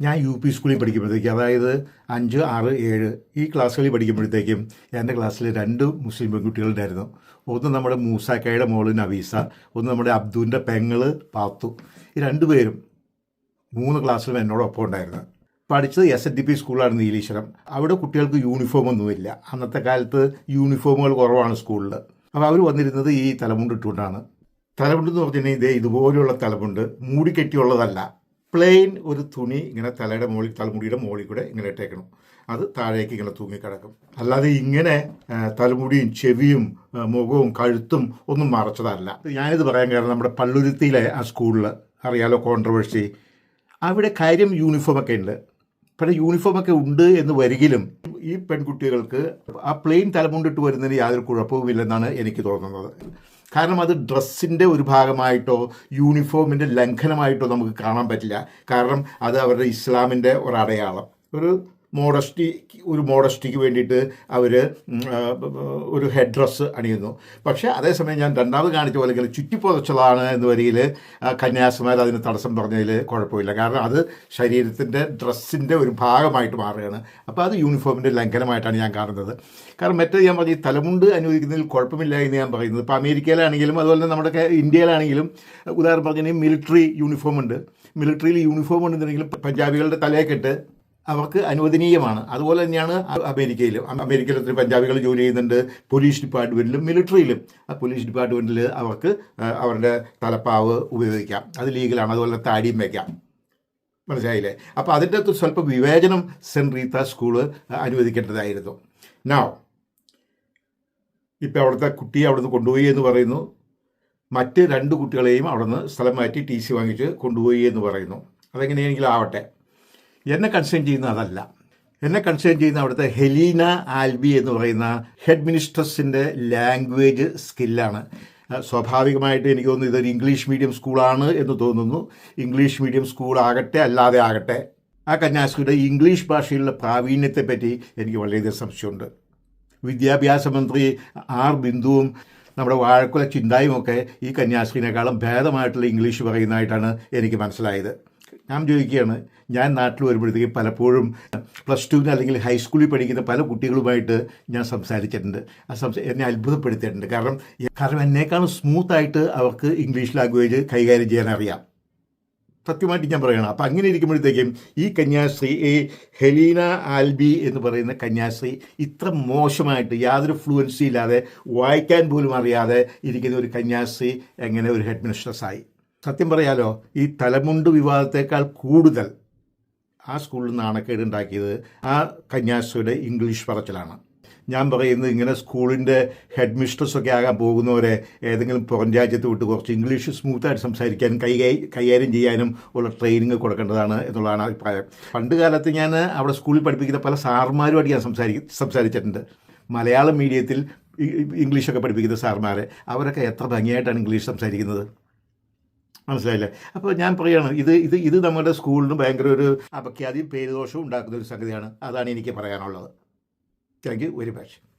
ഞാൻ U P സ്കൂളിൽ പഠിക്കുമ്പോഴത്തേക്ക് അതായത് അഞ്ച് ആറ് ഏഴ് ഈ ക്ലാസ്സുകളിൽ പഠിക്കുമ്പോഴത്തേക്കും എന്റെ ക്ലാസ്സിൽ രണ്ട് മുസ്ലിം പെൺകുട്ടികളുണ്ടായിരുന്നു. ഒന്ന് നമ്മുടെ മൂസാക്കയുടെ മോൾ നവീസ ഒന്ന് നമ്മുടെ അബ്ദുവിന്റെ പെങ്ങൾ പാത്തു. ഈ രണ്ടുപേരും മൂന്ന് ക്ലാസ്സിലും എന്നോടൊപ്പം ഉണ്ടായിരുന്നു. പഠിച്ചത് എസ് എൻ ഡി പി സ്കൂളാണ് നീലീശ്വരം. അവിടെ കുട്ടികൾക്ക് യൂണിഫോമൊന്നുമില്ല അന്നത്തെ കാലത്ത് യൂണിഫോമുകൾ കുറവാണ് സ്കൂളിൽ അപ്പോൾ അവർ വന്നിരുന്നത് ഈ തലമുണ്ട് ഇട്ടുകൊണ്ടാണ്. തലമുണ്ട് എന്ന് പറഞ്ഞാൽ ഇതേ ഇതുപോലെയുള്ള തലമുണ്ട്. മൂടിക്കെട്ടിയുള്ളതല്ല. പ്ലെയിൻ ഒരു തുണി ഇങ്ങനെ തലയുടെ മുകളിൽ തലമുടിയുടെ മുകളിൽ കൂടെ ഇങ്ങനെ ഇട്ടേക്കണം. അത് താഴേക്ക് ഇങ്ങനെ തൂങ്ങിക്കിടക്കും അല്ലാതെ ഇങ്ങനെ തലമുടിയും ചെവിയും മുഖവും കഴുത്തും ഒന്നും മറച്ചതല്ല. ഞാനിത് പറയാൻ കാരണം നമ്മുടെ പള്ളുരുത്തിയിലെ ആ സ്കൂളിൽ അറിയാലോ കോൺട്രവേഴ്സി അവിടെ കാര്യം യൂണിഫോമൊക്കെ ഉണ്ട്. പക്ഷേ യൂണിഫോമൊക്കെ ഉണ്ട് എന്ന് വരികിലും ഈ പെൺകുട്ടികൾക്ക് ആ പ്ലെയിൻ തലമുണ്ടിട്ട് വരുന്നതിന് യാതൊരു കുഴപ്പവുമില്ലെന്നാണ് എനിക്ക് തോന്നുന്നത്. കാരണം അത് ഡ്രസ്സിന്റെ ഒരു ഭാഗമായിട്ടോ യൂണിഫോമിന്റെ ലംഘനമായിട്ടോ നമുക്ക് കാണാൻ പറ്റില്ല. കാരണം അത് അവരുടെ ഇസ്ലാമിന്റെ ഒരു അടയാളം ഒരു മോഡസ്റ്റി ഒരു മോഡസ്റ്റിക്ക് വേണ്ടിയിട്ട് അവർ ഒരു ഹെഡ് ഡ്രസ്സ് അണിയുന്നു. പക്ഷേ അതേസമയം ഞാൻ രണ്ടാമത് കാണിച്ച പോലെ ഇങ്ങനെ ചുറ്റിപ്പുതച്ചതാണ് എന്ന് വരിയിൽ കന്യാസിമാർ അതിന് തടസ്സം പറഞ്ഞതിൽ കുഴപ്പമില്ല. കാരണം അത് ശരീരത്തിന്റെ ഡ്രസ്സിന്റെ ഒരു ഭാഗമായിട്ട് മാറുകയാണ്. അപ്പോൾ അത് യൂണിഫോമിന്റെ ലംഘനമായിട്ടാണ് ഞാൻ കാണുന്നത്. കാരണം മറ്റേ ഞാൻ പറഞ്ഞു തലമുണ്ട് അനുവദിക്കുന്നതിൽ കുഴപ്പമില്ല എന്ന് ഞാൻ പറയുന്നത്. ഇപ്പോൾ അമേരിക്കയിലാണെങ്കിലും അതുപോലെ തന്നെ നമ്മുടെ ഇന്ത്യയിലാണെങ്കിലും ഉദാഹരണം പറഞ്ഞാൽ മിലിറ്ററി യൂണിഫോം ഉണ്ട്. മിലിറ്ററിയിൽ യൂണിഫോം ഉണ്ടെന്നുണ്ടെങ്കിൽ പഞ്ചാബികളുടെ തലയെക്കെട്ട് അവർക്ക് അനുവദനീയമാണ്. അതുപോലെ തന്നെയാണ് അമേരിക്കയിലും. അമേരിക്കയിൽ ഒത്തിരി പഞ്ചാബികൾ ജോലി ചെയ്യുന്നുണ്ട്. പോലീസ് ഡിപ്പാർട്ട്മെന്റിലും മിലിറ്ററിയിലും. ആ പോലീസ് ഡിപ്പാർട്ട്മെന്റിൽ അവർക്ക് അവരുടെ തലപ്പാവ് ഉപയോഗിക്കാം. അത് ലീഗലാണ്. അതുപോലെ താടിയും വയ്ക്കാം മനസ്സിലായില്ലേ? അപ്പോൾ അതിന്റെ അകത്ത് സ്വല്പം വിവേചനം സെന്റ് റീത്ത സ്കൂൾ അനുവദിക്കേണ്ടതായിരുന്നു. നോ ഇപ്പോൾ അവിടുത്തെ കുട്ടിയെ അവിടുന്ന് കൊണ്ടുപോയി എന്ന് പറയുന്നു. മറ്റ് രണ്ട് കുട്ടികളെയും അവിടുന്ന് സ്ഥലം മാറ്റി ടി സി വാങ്ങിച്ച് കൊണ്ടുപോയി എന്ന് പറയുന്നു. അതെങ്ങനെയെങ്കിലും ആവട്ടെ. എന്നെ കൺസേൺ ചെയ്യുന്ന അതല്ല. എന്നെ കൺസേൺ ചെയ്യുന്ന അവിടുത്തെ ഹെലീന ആൽബി എന്ന് പറയുന്ന ഹെഡ് മിനിസ്റ്റേഴ്സിന്റെ ലാംഗ്വേജ് സ്കില്ലാണ് സ്വാഭാവികമായിട്ട് എനിക്ക് തോന്നുന്നു ഇതൊരു ഇംഗ്ലീഷ് മീഡിയം സ്കൂളാണ് എന്ന് തോന്നുന്നു. ഇംഗ്ലീഷ് മീഡിയം സ്കൂളാകട്ടെ അല്ലാതെ ആകട്ടെ ആ കന്യാസ്ത്രീയുടെ ഇംഗ്ലീഷ് ഭാഷയിലുള്ള പ്രാവീണ്യത്തെപ്പറ്റി എനിക്ക് വളരെയധികം സംശയമുണ്ട്. വിദ്യാഭ്യാസ മന്ത്രി ആർ ബിന്ദുവും നമ്മുടെ വാഴക്കുല ചിന്തായുമൊക്കെ ഈ കന്യാസ്ത്രീനേക്കാളും ഭേദമായിട്ടുള്ള ഇംഗ്ലീഷ് പറയുന്നതായിട്ടാണ് എനിക്ക് മനസ്സിലായത്. ഞാൻ ചോദിക്കുകയാണ് ഞാൻ നാട്ടിൽ വരുമ്പോഴത്തേക്ക് പലപ്പോഴും പ്ലസ് ടുവിന് അല്ലെങ്കിൽ ഹൈസ്കൂളിൽ പഠിക്കുന്ന പല കുട്ടികളുമായിട്ട് ഞാൻ സംസാരിച്ചിട്ടുണ്ട്. ആ സംസാ എന്നെ അത്ഭുതപ്പെടുത്തിയിട്ടുണ്ട്. കാരണം കാരണം എന്നേക്കാളും സ്മൂത്തായിട്ട് അവർക്ക് ഇംഗ്ലീഷ് ലാംഗ്വേജ് കൈകാര്യം ചെയ്യാൻ അറിയാം. സത്യമായിട്ട് ഞാൻ പറയണം അപ്പം അങ്ങനെ ഇരിക്കുമ്പോഴത്തേക്കും ഈ കന്യാശ്രീ ഈ ഹെലീന ആൽബി എന്ന് പറയുന്ന കന്യാശ്രീ ഇത്ര മോശമായിട്ട് യാതൊരു ഫ്ലുവൻസി ഇല്ലാതെ വായിക്കാൻ പോലും അറിയാതെ ഇരിക്കുന്ന ഒരു കന്യാശ്രീ എങ്ങനെ ഒരു ഹെഡ് മിനിസ്റ്റേഴ്സായി സത്യം പറയാലോ ഈ തലമുണ്ട് വിവാദത്തേക്കാൾ കൂടുതൽ ആ സ്കൂളിൽ നാണക്കേടുണ്ടാക്കിയത് ആ കന്യാസ്ത്രീയുടെ ഇംഗ്ലീഷ് പറച്ചിലാണ്. ഞാൻ പറയുന്നത് ഇങ്ങനെ സ്കൂളിന്റെ ഹെഡ് മിസ്ട്രസ്സൊക്കെ ആകാൻ പോകുന്നവരെ ഏതെങ്കിലും പുറം രാജ്യത്ത് വിട്ട് കുറച്ച് ഇംഗ്ലീഷ് സ്മൂത്തായിട്ട് സംസാരിക്കാനും കൈ കൈകാര്യം ചെയ്യാനും ഉള്ള ട്രെയിനിങ് കൊടുക്കേണ്ടതാണ് എന്നുള്ളതാണ് അഭിപ്രായം. പണ്ട് കാലത്ത് ഞാൻ അവിടെ സ്കൂളിൽ പഠിപ്പിക്കുന്ന പല സാർമാരുമായിട്ട് ഞാൻ സംസാരി സംസാരിച്ചിട്ടുണ്ട്. മലയാളം മീഡിയത്തിൽ ഇംഗ്ലീഷൊക്കെ പഠിപ്പിക്കുന്ന സാർമാരെ അവരൊക്കെ എത്ര ഭംഗിയായിട്ടാണ് ഇംഗ്ലീഷ് സംസാരിക്കുന്നത്. മനസ്സിലായില്ലേ? അപ്പോൾ ഞാൻ പറയുകയാണ് ഇത് ഇത് ഇത് നമ്മുടെ സ്കൂളിന് ഭയങ്കര ഒരു അപഖ്യാതിയും പേരുദോഷവും ഉണ്ടാക്കുന്ന ഒരു സംഗതിയാണ്. അതാണ് എനിക്ക് പറയാനുള്ളത്. Thank you very much